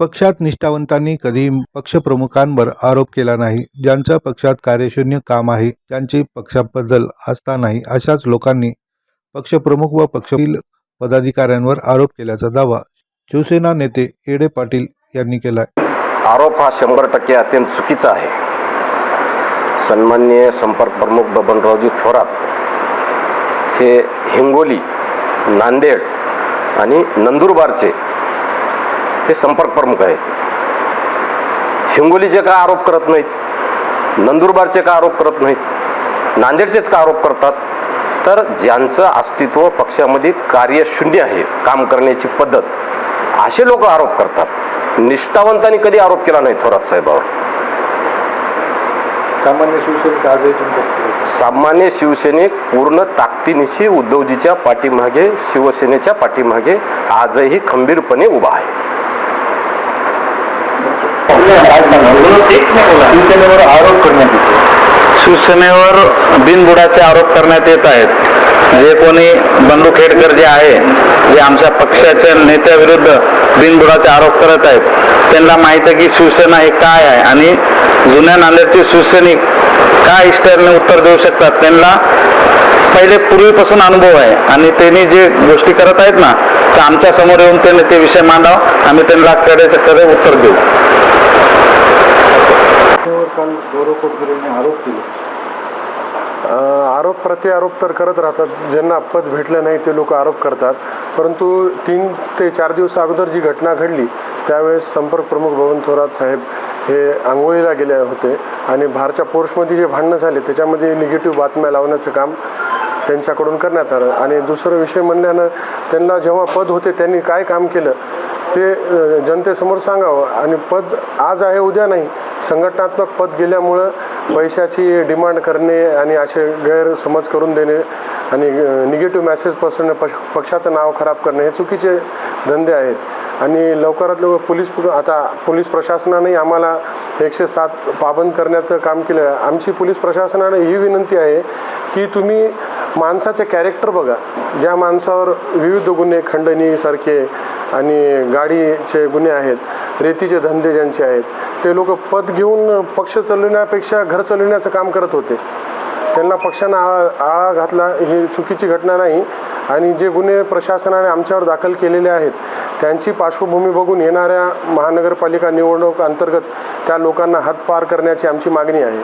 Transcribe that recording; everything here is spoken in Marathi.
पक्षात निष्ठावंतांनी कधी पक्षप्रमुखांवर आरोप केला नाही. ज्यांचं पक्षात कार्यशून्य काम आहे ज्यांची पक्षाबद्दल आस्था नाही अशाच लोकांनी पक्षप्रमुख व पक्षातील पदाधिकाऱ्यांवर आरोप केल्याचा दावा शिवसेना नेते एडे पाटील यांनी केला आरोप हा शंभर टक्के अत्यंत चुकीचा आहे. सन्मान्य संपर्क प्रमुख बबनरावजी थोरात हे हिंगोली नांदेड आणि नंदुरबारचे हे संपर्क प्रमुख आहेत. हिंगोलीचे का आरोप करत नाहीत? नंदुरबारचे का आरोप करत नाहीत? नांदेडचेच का आरोप करतात? तर ज्यांचं अस्तित्व पक्षामध्ये कार्यशून्य आहे काम करण्याची पद्धत असे लोक आरोप करतात. निष्ठावंतांनी कधी आरोप केला नाही थोरात साहेबावर? सामान्य शिवसैनिक तुमच्या सामान्य शिवसैनिक पूर्ण ताकदीनिशी उद्धवजीच्या पाठीमागे शिवसेनेच्या पाठीमागे आजही खंबीरपणे उभा आहे. शिवसेनेवर आरोप करण्यात येतो शिवसेनेवर बिनबुडाचे आरोप करण्यात येत आहेत. जे कोणी बंधू खेडकर जे आहे जे आमच्या पक्षाच्या नेत्याविरुद्ध बिनबुडाचे आरोप करत आहेत त्यांना माहीत आहे की शिवसेना हे काय आहे आणि जुन्या नांदेडचे शिवसैनिक काय इष्टाने उत्तर देऊ शकतात? त्यांना पहिले पूर्वीपासून अनुभव आहे आणि त्यांनी जे गोष्टी करत आहेत ना तर आमच्यासमोर येऊन त्यांनी ते विषय मांडाव. आम्ही त्यांना कडेच्या कडे उत्तर देऊ. काल गौरव कोटकरेंनी आरोप केले. आरोप प्रत्यारोप तर करत राहतात. ज्यांना पद भेटलं नाही ते लोक आरोप करतात. परंतु तीन ते चार दिवस अगोदर जी घटना घडली त्यावेळेस संपर्क प्रमुख भवन थोरात साहेब हे आंघोळीला गेले होते आणि बाहेरच्या पोर्समध्ये जे भांडणं झाले त्याच्यामध्ये निगेटिव्ह बातम्या लावण्याचं काम त्यांच्याकडून करण्यात आलं. आणि दुसरं विषय म्हणल्यानं त्यांना जेव्हा पद होते त्यांनी काय काम केलं ते जनतेसमोर सांगावं. आणि पद आज आहे उद्या नाही. संघटनात्मक पद गेल्यामुळं पैशाची डिमांड करणे आणि असे गैरसमज करून देणे आणि निगेटिव्ह मॅसेज पसरणे पक्ष पक्षाचं नाव खराब करणे हे चुकीचे धंदे आहेत. आणि लवकरात लवकर पोलीस आता पोलीस प्रशासनाने आम्हाला एकशे सात पाबंद करण्याचं काम केलं. आहे आमची पोलीस प्रशासनाने ही विनंती आहे की तुम्ही माणसाचे कॅरेक्टर बघा. ज्या माणसावर विविध गुन्हे खंडणीसारखे आणि गाडीचे गुन्हे आहेत रेतीचे धंदे ज्यांचे आहेत ते लोक पद घेऊन पक्ष चालविण्यापेक्षा घर चालवण्याचं काम करत होते. त्यांना पक्षानं आळा आळा घातला ही चुकीची घटना नाही. आणि जे गुन्हे प्रशासनाने आमच्यावर दाखल केलेले आहेत त्यांची पार्श्वभूमी बघून येणाऱ्या महानगरपालिका निवडणूक अंतर्गत त्या लोकांना हातपार करण्याची आमची मागणी आहे.